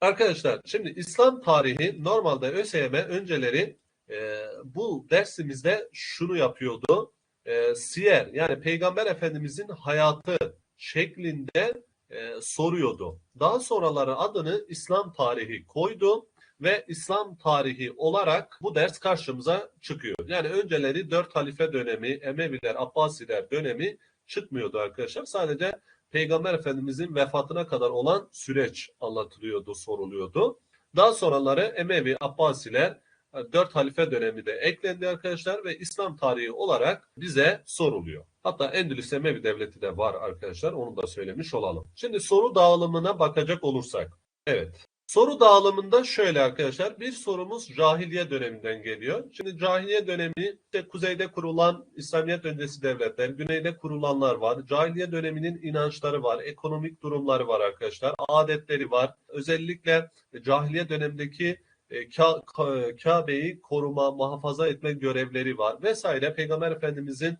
Arkadaşlar şimdi İslam tarihi normalde ÖSYM önceleri e, bu dersimizde şunu yapıyordu. E, siyer yani Peygamber Efendimizin hayatı şeklinde e, soruyordu. Daha sonraları adını İslam tarihi koydu ve İslam tarihi olarak bu ders karşımıza çıkıyor. Yani önceleri dört halife dönemi, Emeviler, Abbasiler dönemi çıkmıyordu arkadaşlar. Sadece Peygamber Efendimizin vefatına kadar olan süreç anlatılıyordu, soruluyordu. Daha sonraları Emevi, Abbasiler, dört halife dönemi de eklendi arkadaşlar ve İslam tarihi olarak bize soruluyor. Hatta Endülüs Emevi Devleti de var arkadaşlar onu da söylemiş olalım. Şimdi soru dağılımına bakacak olursak. Evet. Soru dağılımında şöyle arkadaşlar bir sorumuz cahiliye döneminden geliyor. Şimdi cahiliye dönemi işte kuzeyde kurulan İslamiyet öncesi devletler, güneyde kurulanlar var. Cahiliye döneminin inançları var, ekonomik durumları var arkadaşlar, adetleri var. Özellikle cahiliye dönemindeki e, Kabe'yi koruma, muhafaza etme görevleri var vesaire. Peygamber Efendimizin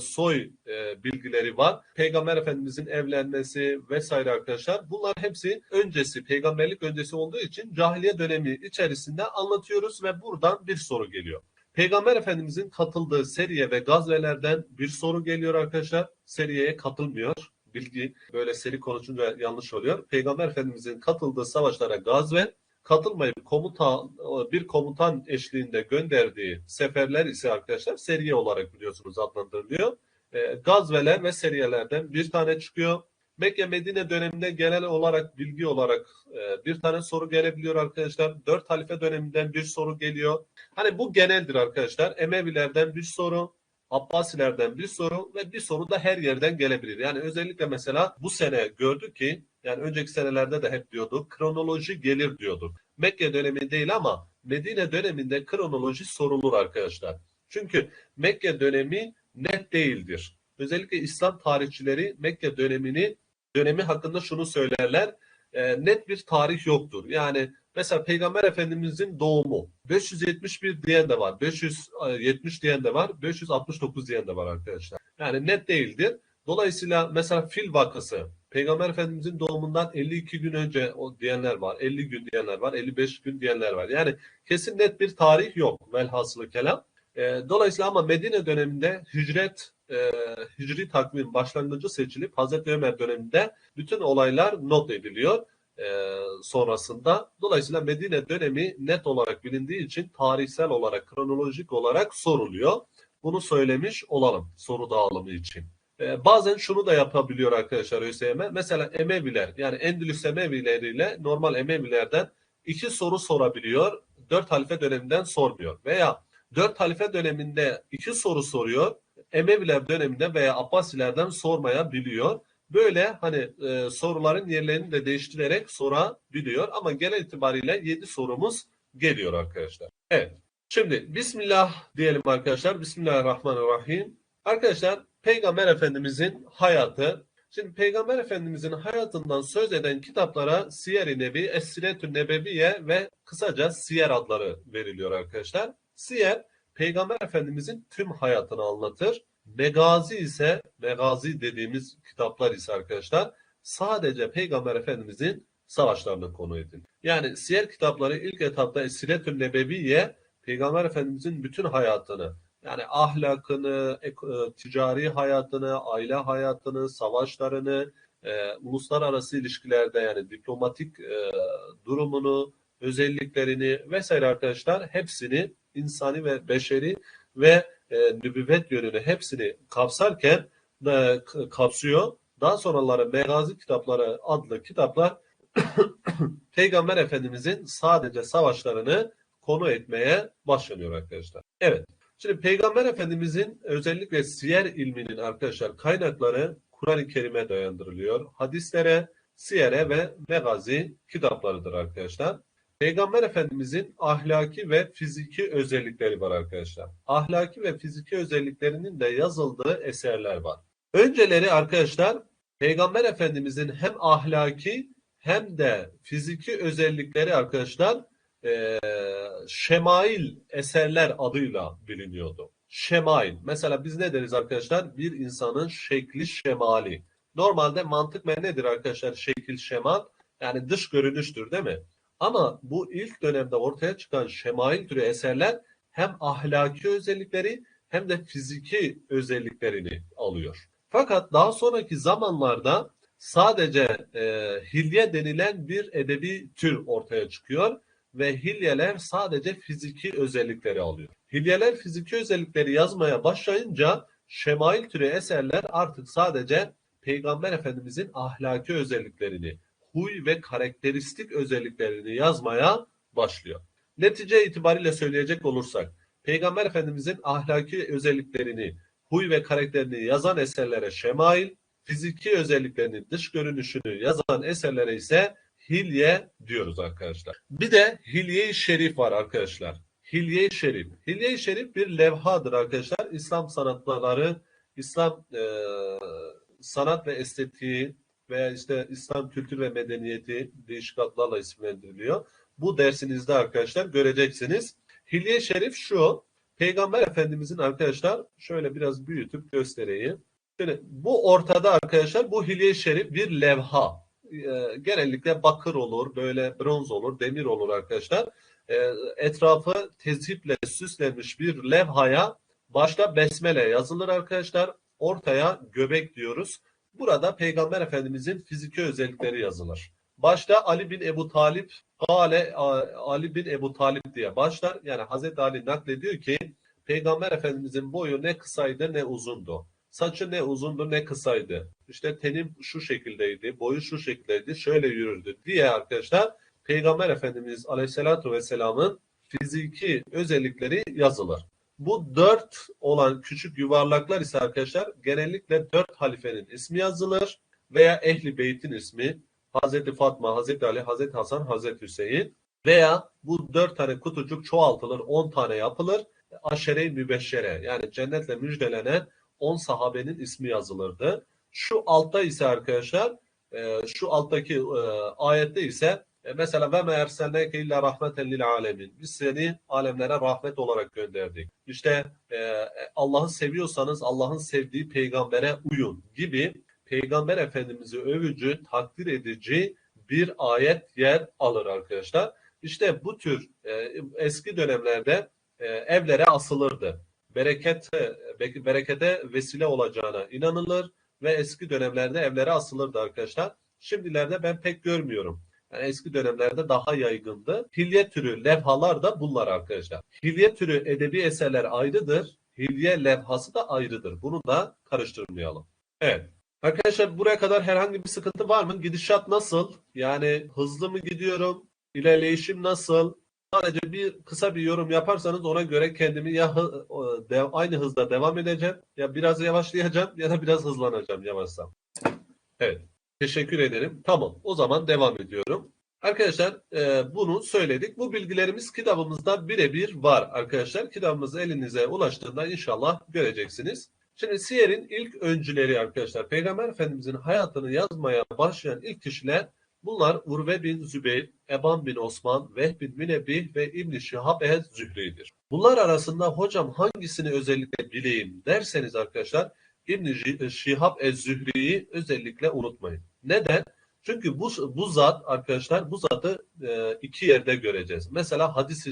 soy e, bilgileri var. Peygamber Efendimizin evlenmesi vesaire arkadaşlar. Bunlar hepsi öncesi, peygamberlik öncesi olduğu için cahiliye dönemi içerisinde anlatıyoruz ve buradan bir soru geliyor. Peygamber Efendimizin katıldığı seriye ve gazvelerden bir soru geliyor arkadaşlar. Seriyeye katılmıyor. Bilgi böyle seri konuşunca yanlış oluyor. Peygamber Efendimizin katıldığı savaşlara gazve katılmayıp komutan bir komutan eşliğinde gönderdiği seferler ise arkadaşlar seriye olarak biliyorsunuz adlandırılıyor. E, gazveler ve seriyelerden bir tane çıkıyor. Mekke Medine döneminde genel olarak bilgi olarak e, bir tane soru gelebiliyor arkadaşlar. Dört halife döneminden bir soru geliyor. Hani bu geneldir arkadaşlar. Emevilerden bir soru, Abbasilerden bir soru ve bir soru da her yerden gelebilir. Yani özellikle mesela bu sene gördük ki yani önceki senelerde de hep diyorduk kronoloji gelir diyorduk. Mekke dönemi değil ama Medine döneminde kronoloji sorulur arkadaşlar. Çünkü Mekke dönemi net değildir. Özellikle İslam tarihçileri Mekke dönemini dönemi hakkında şunu söylerler. E, net bir tarih yoktur. Yani mesela Peygamber Efendimizin doğumu 571 diyen de var, 570 diyen de var, 569 diyen de var arkadaşlar. Yani net değildir. Dolayısıyla mesela fil vakası Peygamber Efendimizin doğumundan 52 gün önce diyenler var. 50 gün diyenler var. 55 gün diyenler var. Yani kesin net bir tarih yok velhasılı kelam. E, dolayısıyla ama Medine döneminde hicret e, hicri takvim başlangıcı seçilip Hazreti Ömer döneminde bütün olaylar not ediliyor e, sonrasında. Dolayısıyla Medine dönemi net olarak bilindiği için tarihsel olarak, kronolojik olarak soruluyor. Bunu söylemiş olalım soru dağılımı için. Ee, bazen şunu da yapabiliyor arkadaşlar ÖSYM. Mesela Emeviler yani Endülüs Emevileriyle normal Emevilerden iki soru sorabiliyor. Dört halife döneminden sormuyor. Veya dört halife döneminde iki soru soruyor. Emeviler döneminde veya Abbasilerden sormayabiliyor. Böyle hani e, soruların yerlerini de değiştirerek sorabiliyor. Ama genel itibariyle yedi sorumuz geliyor arkadaşlar. Evet. Şimdi Bismillah diyelim arkadaşlar. Bismillahirrahmanirrahim. Arkadaşlar Peygamber Efendimizin hayatı. Şimdi Peygamber Efendimizin hayatından söz eden kitaplara Siyer-i Nebi, Es-Siretü Nebeviye ve kısaca Siyer adları veriliyor arkadaşlar. Siyer, Peygamber Efendimizin tüm hayatını anlatır. Megazi ise, Megazi dediğimiz kitaplar ise arkadaşlar sadece Peygamber Efendimizin savaşlarını konu edin. Yani siyer kitapları ilk etapta Es-Siretü Nebeviye Peygamber Efendimizin bütün hayatını yani ahlakını, e, ticari hayatını, aile hayatını, savaşlarını, e, uluslararası ilişkilerde yani diplomatik e, durumunu, özelliklerini vesaire arkadaşlar hepsini insani ve beşeri ve e, nübüvvet yönünü hepsini kapsarken e, kapsıyor. Daha sonraları Megazi kitapları adlı kitaplar Peygamber Efendimizin sadece savaşlarını konu etmeye başlanıyor arkadaşlar. Evet. Şimdi Peygamber Efendimizin özellikle siyer ilminin arkadaşlar kaynakları Kur'an-ı Kerim'e dayandırılıyor. Hadislere, siyere ve megazi kitaplarıdır arkadaşlar. Peygamber Efendimizin ahlaki ve fiziki özellikleri var arkadaşlar. Ahlaki ve fiziki özelliklerinin de yazıldığı eserler var. Önceleri arkadaşlar Peygamber Efendimizin hem ahlaki hem de fiziki özellikleri arkadaşlar e, şemail eserler adıyla biliniyordu. Şemail. Mesela biz ne deriz arkadaşlar? Bir insanın şekli şemali. Normalde mantık nedir arkadaşlar şekil şemal? Yani dış görünüştür değil mi? Ama bu ilk dönemde ortaya çıkan şemail türü eserler hem ahlaki özellikleri hem de fiziki özelliklerini alıyor. Fakat daha sonraki zamanlarda sadece e, hilye denilen bir edebi tür ortaya çıkıyor ve hilyeler sadece fiziki özellikleri alıyor. Hilyeler fiziki özellikleri yazmaya başlayınca şemail türü eserler artık sadece Peygamber Efendimizin ahlaki özelliklerini, huy ve karakteristik özelliklerini yazmaya başlıyor. Netice itibariyle söyleyecek olursak, Peygamber Efendimizin ahlaki özelliklerini, huy ve karakterini yazan eserlere şemail, fiziki özelliklerini, dış görünüşünü yazan eserlere ise hilye diyoruz arkadaşlar. Bir de hilye-i şerif var arkadaşlar. Hilye-i şerif. Hilye-i şerif bir levhadır arkadaşlar. İslam sanatları, İslam e, sanat ve estetiği veya işte İslam kültür ve medeniyeti değişik adlarla isimlendiriliyor. Bu dersinizde arkadaşlar göreceksiniz. Hilye-i şerif şu. Peygamber Efendimizin arkadaşlar şöyle biraz büyütüp göstereyim. Şimdi bu ortada arkadaşlar bu hilye-i şerif bir levha. Ee, genellikle bakır olur, böyle bronz olur, demir olur arkadaşlar. Ee, etrafı teziple süslenmiş bir levhaya başta besmele yazılır arkadaşlar. Ortaya göbek diyoruz. Burada Peygamber Efendimizin fiziki özellikleri yazılır. Başta Ali bin Ebu Talip Kale Ali bin Ebu Talip diye başlar. Yani Hazreti Ali naklediyor ki Peygamber Efendimizin boyu ne kısaydı ne uzundu. Saçı ne uzundu ne kısaydı. İşte tenim şu şekildeydi, boyu şu şekildeydi, şöyle yürürdü diye arkadaşlar Peygamber Efendimiz Aleyhisselatü Vesselam'ın fiziki özellikleri yazılır. Bu dört olan küçük yuvarlaklar ise arkadaşlar genellikle dört halifenin ismi yazılır veya Ehli Beyt'in ismi Hazreti Fatma, Hazreti Ali, Hazreti Hasan, Hazreti Hüseyin veya bu dört tane kutucuk çoğaltılır, on tane yapılır. Aşere-i mübeşşere yani cennetle müjdelenen on sahabenin ismi yazılırdı. Şu altta ise arkadaşlar e, şu alttaki e, ayette ise e, mesela ve me erselneke illa rahmeten lil alemin. Biz seni alemlere rahmet olarak gönderdik. İşte Allah'ı seviyorsanız Allah'ın sevdiği peygambere uyun gibi Peygamber Efendimiz'i övücü, takdir edici bir ayet yer alır arkadaşlar. İşte bu tür eski dönemlerde evlere asılırdı. Bereket berekete vesile olacağına inanılır ve eski dönemlerde evlere asılırdı arkadaşlar. Şimdilerde ben pek görmüyorum. Yani eski dönemlerde daha yaygındı. Hilye türü levhalar da bunlar arkadaşlar. Hilye türü edebi eserler ayrıdır. Hilye levhası da ayrıdır. Bunu da karıştırmayalım. Evet. Arkadaşlar buraya kadar herhangi bir sıkıntı var mı? Gidişat nasıl? Yani hızlı mı gidiyorum? İlerleyişim nasıl? Sadece bir kısa bir yorum yaparsanız ona göre kendimi ya aynı hızda devam edeceğim ya biraz yavaşlayacağım ya da biraz hızlanacağım yavaşsam. Evet. Teşekkür ederim. Tamam. O zaman devam ediyorum. Arkadaşlar e, bunu söyledik. Bu bilgilerimiz kitabımızda birebir var arkadaşlar. Kitabımız elinize ulaştığında inşallah göreceksiniz. Şimdi Siyer'in ilk öncüleri arkadaşlar. Peygamber Efendimizin hayatını yazmaya başlayan ilk kişiler bunlar Urve bin Zübeyir, Eban bin Osman, Vehb bin Münebih ve İbn-i Şihab el Zühri'dir. Bunlar arasında hocam hangisini özellikle bileyim derseniz arkadaşlar İbn-i Şihab el Zühri'yi özellikle unutmayın. Neden? Çünkü bu, bu zat arkadaşlar bu zatı e, iki yerde göreceğiz. Mesela hadis,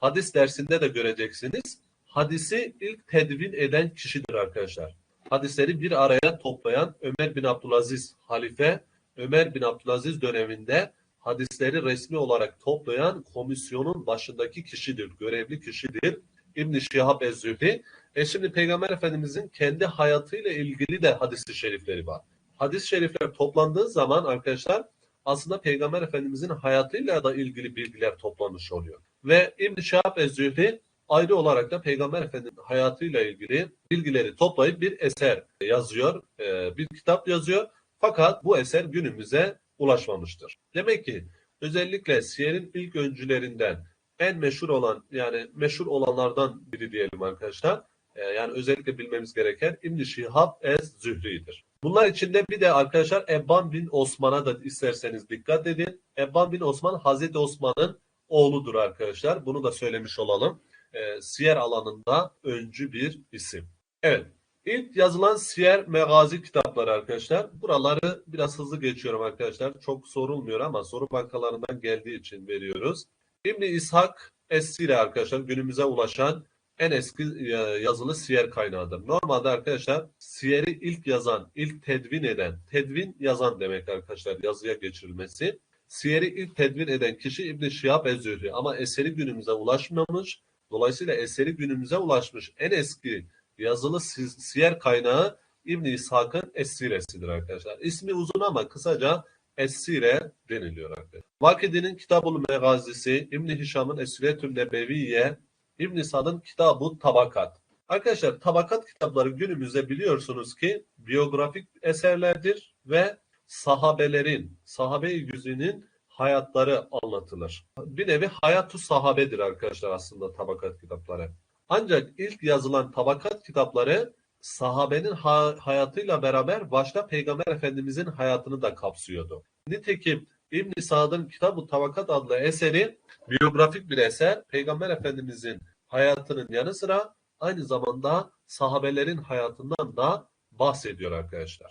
hadis dersinde de göreceksiniz. Hadisi ilk tedvin eden kişidir arkadaşlar. Hadisleri bir araya toplayan Ömer bin Abdülaziz halife Ömer bin Abdülaziz döneminde hadisleri resmi olarak toplayan komisyonun başındaki kişidir, görevli kişidir. İbn Şihab Ez-Zühri. E şimdi Peygamber Efendimizin kendi hayatıyla ilgili de hadis-i şerifleri var. Hadis-i şerifler toplandığı zaman arkadaşlar aslında Peygamber Efendimizin hayatıyla da ilgili bilgiler toplanmış oluyor. Ve İbn Şihab Ez-Zühri ayrı olarak da Peygamber Efendimizin hayatıyla ilgili bilgileri toplayıp bir eser yazıyor, e, bir kitap yazıyor. Fakat bu eser günümüze ulaşmamıştır. Demek ki özellikle siyerin ilk öncülerinden en meşhur olan yani meşhur olanlardan biri diyelim arkadaşlar. E, yani özellikle bilmemiz gereken İbn Şihab Ez Zühri'dir. Bunlar içinde bir de arkadaşlar Ebban bin Osman'a da isterseniz dikkat edin. Ebban bin Osman Hazreti Osman'ın oğludur arkadaşlar. Bunu da söylemiş olalım. E, siyer alanında öncü bir isim. Evet. İlk yazılan siyer megazi kitapları arkadaşlar. Buraları biraz hızlı geçiyorum arkadaşlar. Çok sorulmuyor ama soru bankalarından geldiği için veriyoruz. İbni İshak Es-Sire arkadaşlar günümüze ulaşan en eski e, yazılı siyer kaynağıdır. Normalde arkadaşlar siyeri ilk yazan, ilk tedvin eden, tedvin yazan demek arkadaşlar yazıya geçirilmesi. Siyeri ilk tedvin eden kişi İbn Şihab Ez-Zühri ama eseri günümüze ulaşmamış. Dolayısıyla eseri günümüze ulaşmış en eski yazılı si- siyer kaynağı İbn İshak'ın Es-Sire'sidir arkadaşlar. İsmi uzun ama kısaca Es-Sire deniliyor arkadaşlar. Vakidi'nin Kitabul Megazisi, İbn Hişam'ın Esiretül Nebeviye, İbn Sad'ın Kitab-ı Tabakat. Arkadaşlar tabakat kitapları günümüzde biliyorsunuz ki biyografik eserlerdir ve sahabelerin, sahabe-i güzinin hayatları anlatılır. Bir nevi hayatu sahabedir arkadaşlar aslında tabakat kitapları. Ancak ilk yazılan tabakat kitapları sahabenin ha- hayatıyla beraber başta Peygamber Efendimizin hayatını da kapsıyordu. Nitekim İbn Sad'ın Kitab-ı Tabakat adlı eseri biyografik bir eser. Peygamber Efendimizin hayatının yanı sıra aynı zamanda sahabelerin hayatından da bahsediyor arkadaşlar.